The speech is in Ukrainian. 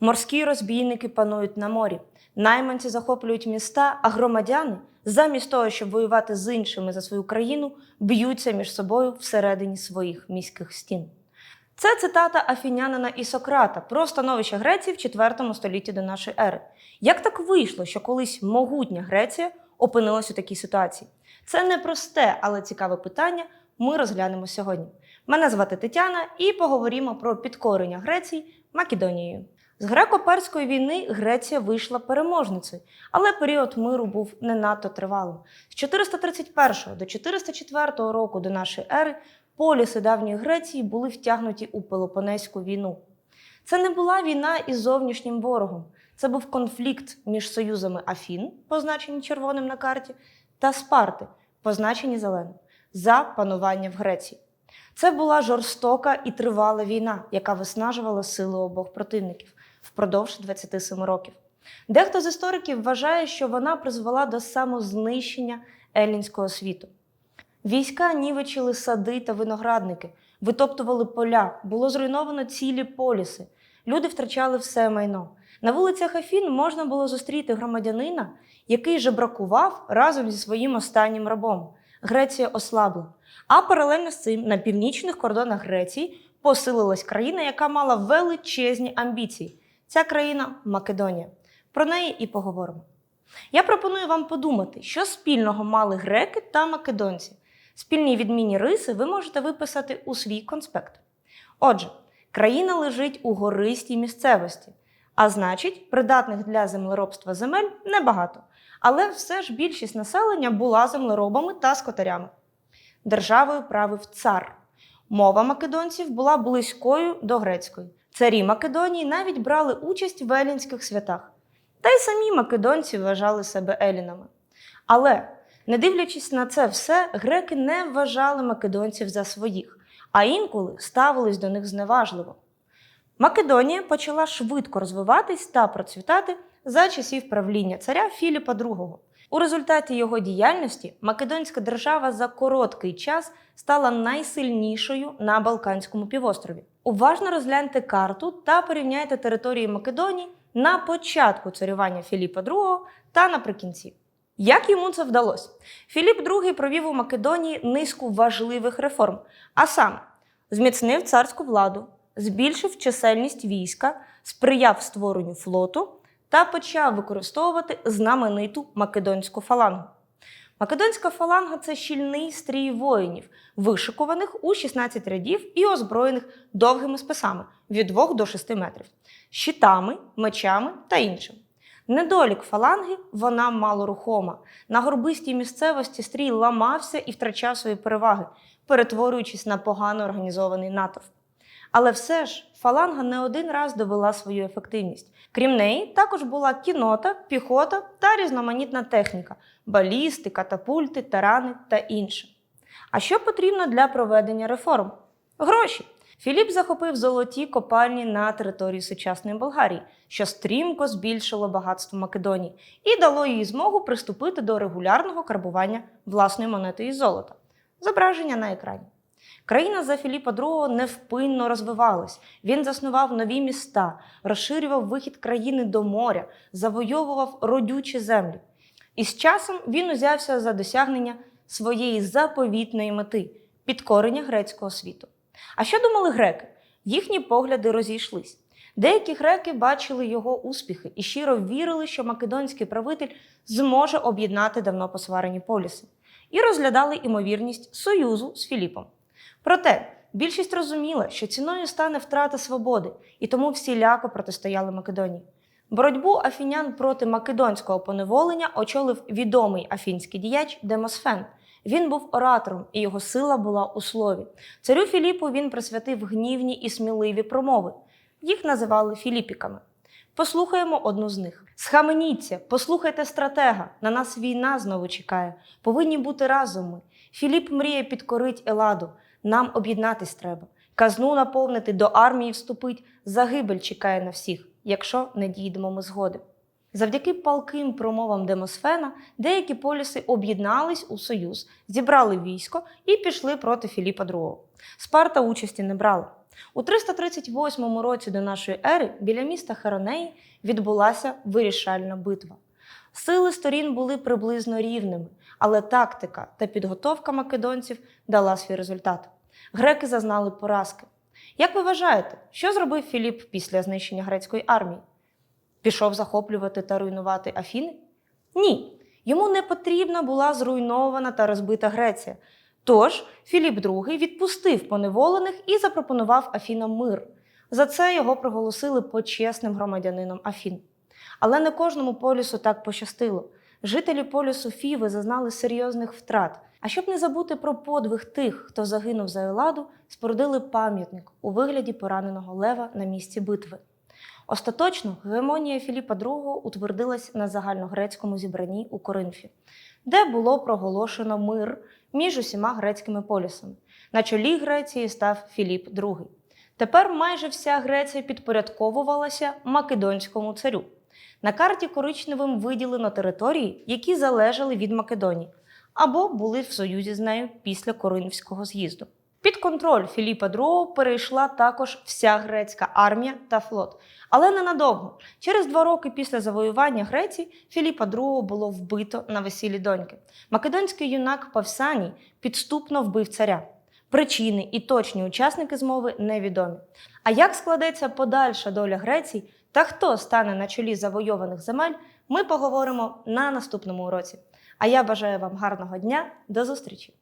Морські розбійники панують на морі, найманці захоплюють міста, а громадяни, замість того, щоб воювати з іншими за свою країну, б'ються між собою всередині своїх міських стін. Це цитата афінянина і Сократа про становище Греції в IV столітті до нашої ери. Як так вийшло, що колись могутня Греція опинилась у такій ситуації? Це непросте, але цікаве питання. Ми розглянемо сьогодні. Мене звати Тетяна, і поговоримо про підкорення Греції Македонією. З греко-перської війни Греція вийшла переможницею, але період миру був не надто тривалим. З 431 до 404 року до нашої ери поліси давньої Греції були втягнуті у Пелопонезьку війну. Це не була війна із зовнішнім ворогом. Це був конфлікт між союзами Афін, позначені червоним на карті, та Спарти, позначені зеленим, за панування в Греції. Це була жорстока і тривала війна, яка виснажувала сили обох противників впродовж 27 років. Дехто з істориків вважає, що вона призвела до самознищення елінського світу. Війська нівечили сади та виноградники, витоптували поля, було зруйновано цілі поліси. Люди втрачали все майно. На вулицях Афін можна було зустріти громадянина, який жебракував разом зі своїм останнім рабом. Греція ослабла. А паралельно з цим на північних кордонах Греції посилилась країна, яка мала величезні амбіції. Ця країна Македонія. Про неї і поговоримо. Я пропоную вам подумати, що спільного мали греки та македонці. Спільні відмінні риси ви можете виписати у свій конспект. Отже, країна лежить у гористій місцевості, а значить, придатних для землеробства земель небагато. Але все ж більшість населення була землеробами та скотарями. Державою правив цар. Мова македонців була близькою до грецької. Царі Македонії навіть брали участь в елінських святах. Та й самі македонці вважали себе елінами. Але, не дивлячись на це все, греки не вважали македонців за своїх, а інколи ставились до них зневажливо. Македонія почала швидко розвиватись та процвітати за часів правління царя Філіпа II. У результаті його діяльності Македонська держава за короткий час стала найсильнішою на Балканському півострові. Уважно розгляньте карту та порівняйте території Македонії на початку царювання Філіпа II та наприкінці. Як йому це вдалося? Філіп II провів у Македонії низку важливих реформ, а саме зміцнив царську владу, збільшив чисельність війська, сприяв створенню флоту та почав використовувати знамениту македонську фалангу. Македонська фаланга це щільний стрій воїнів, вишикуваних у 16 рядів і озброєних довгими списами від 2 до 6 метрів, щитами, мечами та іншим. Недолік фаланги вона малорухома. На горбистій місцевості стрій ламався і втрачав свої переваги, перетворюючись на погано організований натовп. Але все ж фаланга не один раз довела свою ефективність. Крім неї, також була кінота, піхота та різноманітна техніка балісти, катапульти, тарани та інше. А що потрібно для проведення реформ? Гроші. Філіп захопив золоті копальні на території сучасної Болгарії, що стрімко збільшило багатство Македонії і дало їй змогу приступити до регулярного карбування власної монети із золота. Зображення на екрані. Країна за Філіпа II невпинно розвивалась. Він заснував нові міста, розширював вихід країни до моря, завойовував родючі землі. І з часом він узявся за досягнення своєї заповітної мети підкорення грецького світу. А що думали греки? Їхні погляди розійшлись. Деякі греки бачили його успіхи і щиро вірили, що македонський правитель зможе об'єднати давно посварені поліси, і розглядали імовірність союзу з Філіпом. Проте більшість розуміла, що ціною стане втрата свободи, і тому всіляко протистояли Македонії. Боротьбу афінян проти македонського поневолення очолив відомий афінський діяч Демосфен. Він був оратором, і його сила була у слові. Царю Філіпу він присвятив гнівні і сміливі промови. Їх називали філіпіками. Послухаємо одну з них: Схаменіться, послухайте стратега. На нас війна знову чекає. Повинні бути разом ми. Філіп мріє підкорить Еладу. Нам об'єднатись треба. Казну наповнити, до армії вступить. Загибель чекає на всіх, якщо не дійдемо ми згоди. Завдяки палким промовам Демосфена деякі поліси об'єднались у союз, зібрали військо і пішли проти Філіпа II. Спарта участі не брала. У 338 році до нашої ери біля міста Херонеї відбулася вирішальна битва. Сили сторін були приблизно рівними, але тактика та підготовка македонців дала свій результат. Греки зазнали поразки. Як ви вважаєте, що зробив Філіп після знищення грецької армії? Пішов захоплювати та руйнувати Афіни? Ні. Йому не потрібна була зруйнована та розбита Греція. Тож Філіп II відпустив поневолених і запропонував Афінам мир. За це його проголосили почесним громадянином Афін. Але не кожному полюсу так пощастило. Жителі полюсу Фіви зазнали серйозних втрат. А щоб не забути про подвиг тих, хто загинув за Еладу, спорудили пам'ятник у вигляді пораненого лева на місці битви. Остаточно гегемонія Філіпа II утвердилась на загальногрецькому зібранні у Коринфі, де було проголошено мир між усіма грецькими полісами. На чолі Греції став Філіп II. Тепер майже вся Греція підпорядковувалася Македонському царю. На карті коричневим виділено території, які залежали від Македонії або були в союзі з нею після Коринфського з'їзду. Під контроль Філіпа II перейшла також вся грецька армія та флот, але ненадовго. Через два роки після завоювання Греції Філіпа II було вбито на весіллі доньки. Македонський юнак Павсаній підступно вбив царя. Причини і точні учасники змови невідомі. А як складеться подальша доля Греції та хто стане на чолі завойованих земель, ми поговоримо на наступному уроці. А я бажаю вам гарного дня. До зустрічі!